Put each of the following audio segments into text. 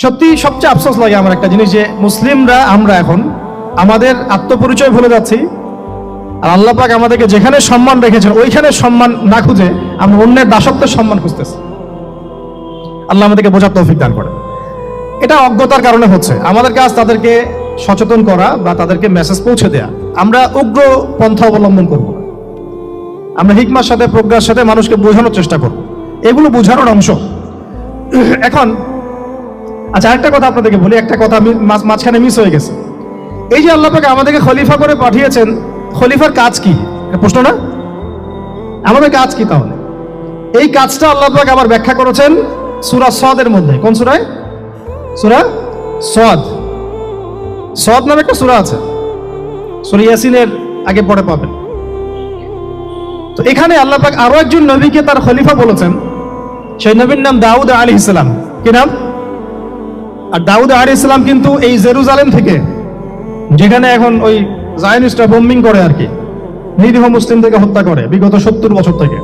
সত্যি সবচেয়ে আফসোস লাগে আমার একটা জিনিস যে মুসলিমরা, আমরা এখন আমাদের আত্মপরিচয় ভুলে যাচ্ছি। আর আল্লাহ পাক আমাদেরকে যেখানে সম্মান রেখেছেন, ওইখানে সম্মান না খুঁজে আমরা অন্যের দাসত্বের সম্মান খুঁজতেছি। আল্লাহ আমাদেরকে বোঝার তৌফিক দান করে এটা অজ্ঞতার কারণে হচ্ছে। আমাদের কাজ তাদেরকে সচেতন করা বা তাদেরকে মেসেজ পৌঁছে দেয়া, আমরা উগ্র পন্থা অবলম্বন করব না। আমরা হিকমার সাথে, প্রজ্ঞার সাথে মানুষকে বোঝানোর চেষ্টা করব। এগুলো বোঝানোর অংশ। এখন আচ্ছা একটা কথা আপনাদেরকে বলি, একটা কথা মাঝখানে মিস হয়ে গেছে। এই যে আল্লাহ পাক আমাদেরকে খলিফা করে পাঠিয়েছেন, খলিফার কাজ কি? প্রশ্ন না? আমাদের কাজ কি তাহলে? এই কাজটা আল্লাহ পাক আবার ব্যাখ্যা করেছেন সূরা সদের মধ্যে। কোন সুরায়? সূরা সদ সদ নামে একটা সূরা আছে। সূরা ইয়াসিনের আগে পরে পাবেন। তো এখানে আল্লাহ পাক আরও একজন নবীকে তার খলিফা বলেছেন। সেই নবীর নাম দাউদ আলী ইসলাম কি নাম? আর দাউদ আলী ইসলাম কিন্তু এই জেরুজালেম থেকে, যেখানে এখন ওই জায়নিস্টরা বোম্বিং করে আর কি, নিরীহ মুসলিমদেরকে হত্যা করে বিগত সত্তর বছর থেকে।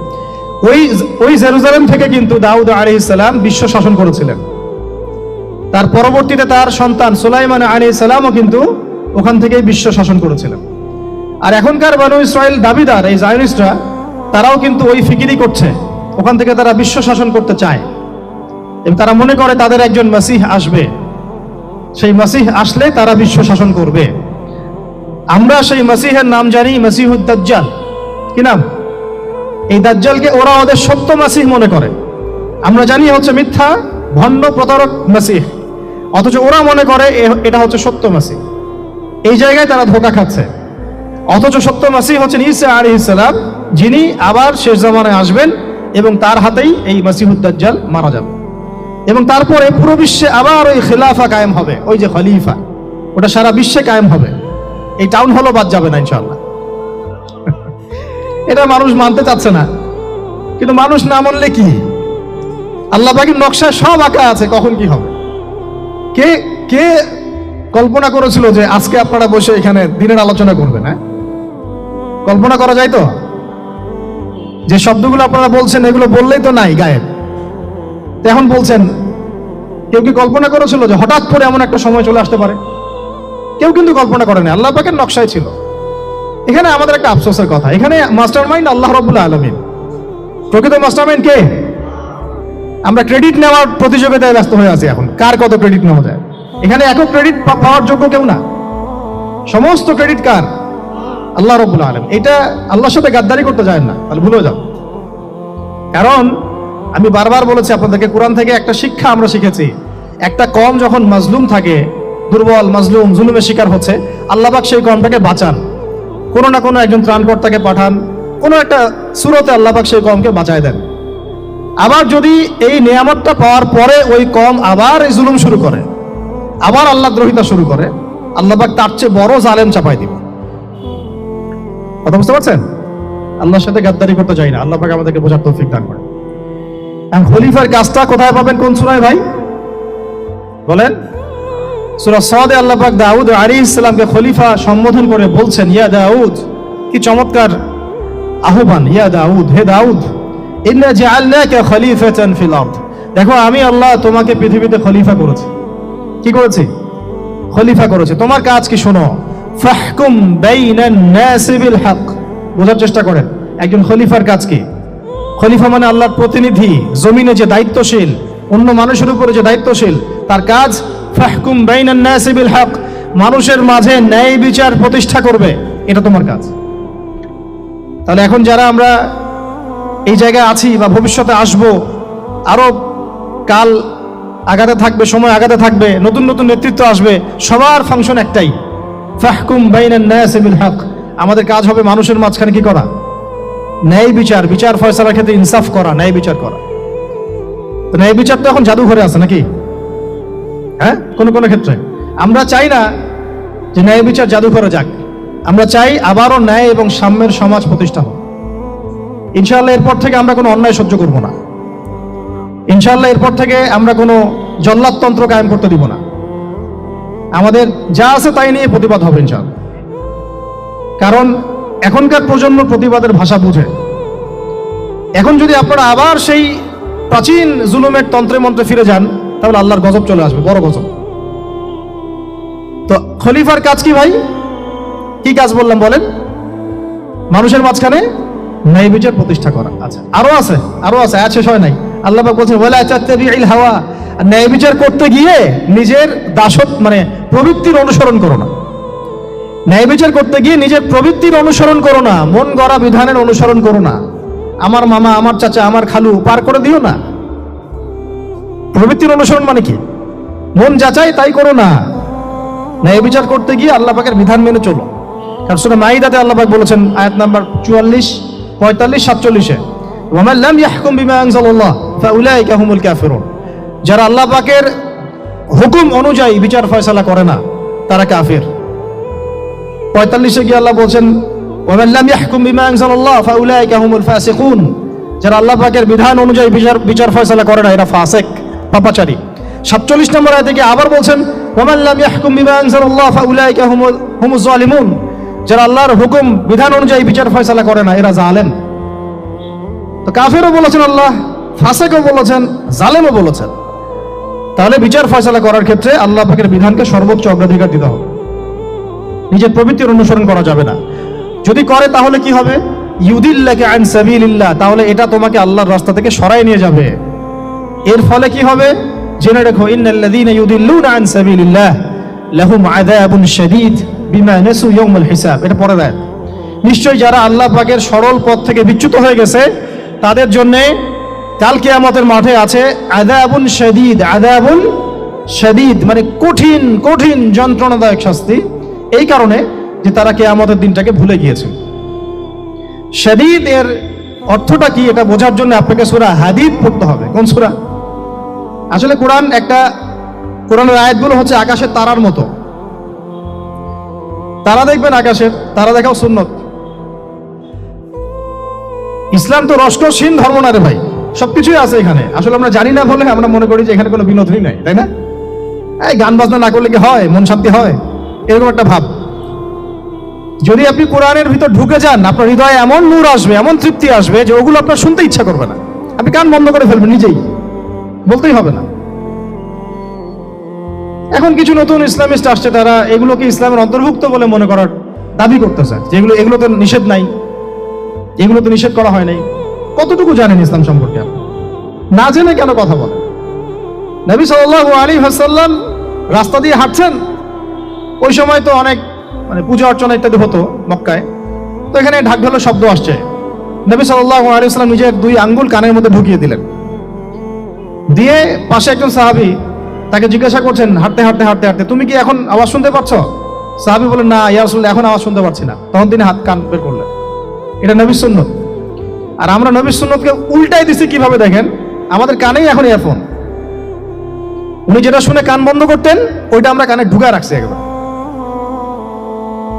ওই ওই জেরুজালেম থেকে কিন্তু দাউদ আলী ইসলাম বিশ্ব শাসন করেছিলেন। তার পরবর্তীতে তার সন্তান সুলাইমান আলী ইসলামও কিন্তু ওখান থেকেই বিশ্ব শাসন করেছিলেন। আর এখনকার বানু ইসরায়েল দাবিদার, এই জায়নিস্টরা, তারাও কিন্তু ওই ফিকিরি করছে। ওখান থেকে তারা বিশ্ব শাসন করতে চায়। এবং তারা মনে করে তাদের একজন মাসিহ আসবে। সেই মাসিহ আসলে তারা বিশ্ব শাসন করবে। আমরা সেই মাসিহের নাম জানি মাসিহুদ দাজ্জাল। কি নাম? এই দাজ্জালকে ওরা ওদের সত্য মাসিহ মনে করে। আমরা জানি হচ্ছে মিথ্যা, ভণ্ড, প্রতারক মাসিহ। অথচ ওরা মনে করে এটা হচ্ছে সত্য মাসিহ। এই জায়গায় তারা ধোকা খাচ্ছে। অথচ সত্য মাসিহ হচ্ছেন ঈসা আলী ইসলাম যিনি আবার শেষ জামানায় আসবেন এবং তার হাতেই এই মাসিহুদ্দাজ্জাল মারা যাবে। এবং তারপরে পুরো বিশ্বে আবার ওই খিলাফা কায়েম হবে, ওই যে খলিফা। ওটা সারা বিশ্বে কায়েম হবে। এই টাউন হলও বাদ যাবে না ইনশাল্লাহ এটা মানুষ মানতে চাচ্ছে না। কিন্তু মানুষ না মানলে কি? আল্লাহ পাখির নকশায় সব আঁকা আছে, কখন কি হবে? কে কে কল্পনা করেছিল যে আজকে আপনারা বসে এখানে দিনের আলোচনা করবেন হ্যাঁ? কল্পনা করা যায় তো? যে শব্দগুলো আপনারা বলছেন, এগুলো বললেই তো নাই গায়েব। এখন বলছেন, কেউ কি কল্পনা করেছিল যে হঠাৎ করে এমন একটা সময় চলে আসতে পারে? কেউ কিন্তু কল্পনা করেনি, আল্লাহ পাকের নকশায় ছিল। এখানে আমাদের একটা আফসোসের কথা, এখানে মাস্টার মাইন্ড আল্লাহ রবুল্লা আলমিন। প্রকৃত মাস্টার মাইন্ড কে? আমরা ক্রেডিট নেওয়ার প্রতিযোগিতায় ব্যস্ত হয়ে আছি এখন, কার কত ক্রেডিট নেওয়া যায়? এখানে একক ক্রেডিট পাওয়ার যোগ্য কেউ না। সমস্ত ক্রেডিট কার? আল্লাহ রবুল্লা আলম এটা আল্লাহর সাথে গাদ্দারি করতে যায় না, তাহলে ভুলে যাও কারণ আমি বারবার বলেছি আপনাদেরকে, কোরআন থেকে একটা শিক্ষা আমরা শিখেছি। একটা কম যখন মাজলুম থাকে, দুর্বল, মাজলুম, জুলুমের শিকার হচ্ছে আল্লাহবাক সেই কমটাকে বাঁচান। কোনো না কোনো একজন ত্রাণকর্তাকে পাঠান, কোনো একটা সুরতে আল্লাহবাক সেই কমকে বাঁচায় দেন। আবার যদি এই নিয়ামতটা পাওয়ার পরে ওই কম আবার এই জুলুম শুরু করে, আবার আল্লাহ দ্রোহিতা শুরু করে আল্লাহবাক তার চেয়ে বড় জালেম চাপাই দিবে। কথা বুঝতে পারছেন? আল্লাহর সাথে গাদ্দারি করতে চাই না, আল্লাহ পাক আমাদেরকে বোঝার তৌফিক দান করে খলিফার কাজটা কোথায় পাবেন কোন সুরায় ভাই? বলেন। সুরা সাদে আল্লাহ পাক দাউদ আলী ইসলামকে খলিফা সম্বোধন করে বলছেন, ইয়া দাউদ। কি চমৎকার আহ্বান, ইয়া দাউদ, হে দাউদ, ইন্না জাআলনাকা খলিফাতান ফিল আরদ। দেখো, আমি আল্লাহ তোমাকে পৃথিবীতে খলিফা করেছি। কি করেছি? খলিফা করেছে। তোমার কাজ কি শোনো? ফাহকুম বাইনান নাসি বিল হক। বোঝার চেষ্টা করেন। একজন খলিফার কাজ কি? খলিফা মানে আল্লাহর প্রতিনিধি, জমিনে যে দায়িত্বশীল, অন্য মানুষের উপরে যে দায়িত্বশীল, তার কাজ ফাহকুম বাইনান নাসি বিল হক, মানুষের মাঝে ন্যায় বিচার প্রতিষ্ঠা করবে, এটা তোমার কাজ। তাহলে এখন যারা আমরা এই জায়গায় আছি বা ভবিষ্যতে আসব, আরও কাল আগাতে থাকবে, সময় আগাতে থাকবে, নতুন নতুন নেতৃত্ব আসবে, সবার ফাংশন একটাই, ফাহকুম বাইনান নাস বিল হক। আমাদের কাজ হবে মানুষের মাঝখানে কি করা? ন্যায় বিচার বিচার ফয়সালার ক্ষেত্রে ইনসাফ করা, ন্যায় বিচার করা। তো ন্যায় বিচার তো এখন জাদুঘরে আছে নাকি? হ্যাঁ? কোনো কোনো ক্ষেত্রে। আমরা চাই না যে ন্যায় বিচার জাদুঘরে যাক। আমরা চাই আবারও ন্যায় এবং সাম্যের সমাজ প্রতিষ্ঠা হোক। ইনশাআল্লাহ এরপর থেকে আমরা কোনো অন্যায় সহ্য করব না। ইনশাল্লাহ এরপর থেকে আমরা কোনো জল্লাদতন্ত্র কায়েম করতে দিব না। আমাদের যা আছে তাই নিয়ে প্রতিবাদ হবে ইনশাআল্লাহ। কারণ এখনকার প্রজন্ম প্রতিবাদের ভাষা বুঝে। এখন যদি আপনারা আবার সেই প্রাচীন জুলুমের তন্ত্রে মন্ত্রে ফিরে যান, তাহলে আল্লাহর গজব চলে আসবে, বড় গজব। তো খলিফার কাজ কি ভাই? কি কাজ বললাম বলেন? মানুষের মাঝখানে ন্যায় বিচার প্রতিষ্ঠা করা। আচ্ছা আরও আছে আরও আছে, আয়াত শেষ হয় নাই। আল্লাহ পাক বলছেন, ওয়ালা হাওয়া। আর ন্যায় বিচার করতে গিয়ে নিজের দাসত মানে প্রবৃত্তির অনুসরণ করো না। ন্যায় বিচার করতে গিয়ে নিজের প্রবৃত্তির অনুসরণ করো না, মন গড়া বিধানের অনুসরণ করো না। আমার মামা, আমার চাচা, আমার খালু, পার করে দিও না। প্রবৃত্তির অনুসরণ মানে কি? মন যাচাই তাই করো না। ন্যায় বিচার করতে গিয়ে আল্লাহ পাকের বিধান মেনে চলো। কারণ সুরা মাইদাতে আল্লাহ পাক বলেছেন, আয়াত নাম্বার চুয়াল্লিশ, পঁয়তাল্লিশ, সাতচল্লিশে, ওয়ামান লাম ইয়াহকুম বিমা আনজালাল্লাহ, ফাউলাইকা হুমুল কাফিরুন। যারা আল্লাহ পাকের হুকুম অনুযায়ী বিচার ফয়সালা করে না, তারা কাফির। পঁয়তাল্লিশে গিয়ে আল্লাহ বলছেন আবার আল্লাহর হুকুম, বিধান অনুযায়ী বিচার না, এরা বলেছেন আল্লাহ বলেছেন বলেছেন। তাহলে বিচার ফয়সালা করার ক্ষেত্রে আল্লাহ পাকের বিধানকে সর্বোচ্চ অগ্রাধিকার দিতে হবে। নিজের প্রবৃত্তির অনুসরণ করা যাবে না। যদি করে, তাহলে কি হবে? ইউদিল্লাকে আইন সাবিলিল্লাহ, তাহলে এটা তোমাকে আল্লাহর রাস্তা থেকে সরাই নিয়ে যাবে। এর ফলে কি হবে? জেনে রেখো, ইন্নাল্লাযীনা ইউদিল্লুনা আন সাবিলিল্লাহ, লাহুম আযাবুন শাদীদ বিমা নাসু ইয়াউমাল হিসাব। এটা পরে দেয়। নিশ্চয়ই যারা আল্লাহ পাকের সরল পথ থেকে বিচ্যুত হয়ে গেছে, তাদের জন্য কাল কিয়ামতের মাঠে আছে আযাবুন শাদীদ। আযাবুন শাদীদ মানে কঠিন কঠিন যন্ত্রণাদায়ক শাস্তি। এই কারণে যে তারা কেয়ামতের দিনটাকে ভুলে গিয়েছে। শাদীদ এর অর্থটা কি এটা বোঝার জন্য আপনাকে সূরা হাদিদ পড়তে হবে। কোন সূরা? আসলে কোরআন একটা, কোরআনের আয়াতগুলো হচ্ছে আকাশের তারার মতো। তারা দেখবেন আকাশের, তারা দেখাও সুন্নত। ইসলাম তো রসকসীন ধর্ম না রে ভাই, সবকিছুই আছে এখানে। আসলে আমরা জানি না বলে আমরা মনে করি যে এখানে কোনো বিনোদনই নাই, তাই না? এই গান বাজনা না করলে কি হয়? মন শান্তি হয়? এরকম একটা ভাব। যদি আপনি কোরআনের ভিতর ঢুকে যান, আপনার হৃদয়ে এমন নূর আসবে, এমন তৃপ্তি আসবে যে ওগুলো আপনার শুনতে ইচ্ছা করবে না। আপনি কান বন্ধ করে ফেলবেন নিজেই। বলতেই হবে না। এখন কিছু নতুন ইসলামিস্ট আসছে তারা, এগুলোকে ইসলামের অন্তর্ভুক্ত বলে মনে করার দাবি করতে করতেছে। যেগুলো এগুলো তো নিষেধ নাই। এগুলো তো নিষেধ করা হয় নাই। কতটুকু জানেন ইসলাম সম্পর্কে আপনি? না জেনে কেন কথা বলেন? নবী সাল্লাল্লাহু আলাইহি ওয়াসাল্লাম রাস্তা দিয়ে হাঁটছেন ওই সময় তো অনেক মানে পূজা অর্চনা ইত্যাদি হতো মক্কায়। তো এখানে ঢাক ঢোলের শব্দ আসছে। নবী সাল্লাল্লাহু আলাইহি ওয়াসাল্লাম নিজের দুই আঙ্গুল কানের মধ্যে ঢুকিয়ে দিলেন। দিয়ে পাশে একজন সাহাবী তাকে জিজ্ঞাসা করছেন, হাঁটতে হাঁটতে হাঁটতে হাঁটতে, তুমি কি এখন আওয়াজ শুনতে পাচ্ছ? সাহাবী বলেন না, ইয়া রাসূলুল্লাহ, এখন আওয়াজ শুনতে পাচ্ছি না। তখন তিনি হাত, কান বের করলেন। এটা নবীর সুন্নত। আর আমরা নবীর সুন্নতকে উল্টাই দিছি কীভাবে দেখেন? আমাদের কানেই এখন ইয়ারফোন উনি যেটা শুনে কান বন্ধ করতেন, ওইটা আমরা কানে ঢুকা রাখছি একবার।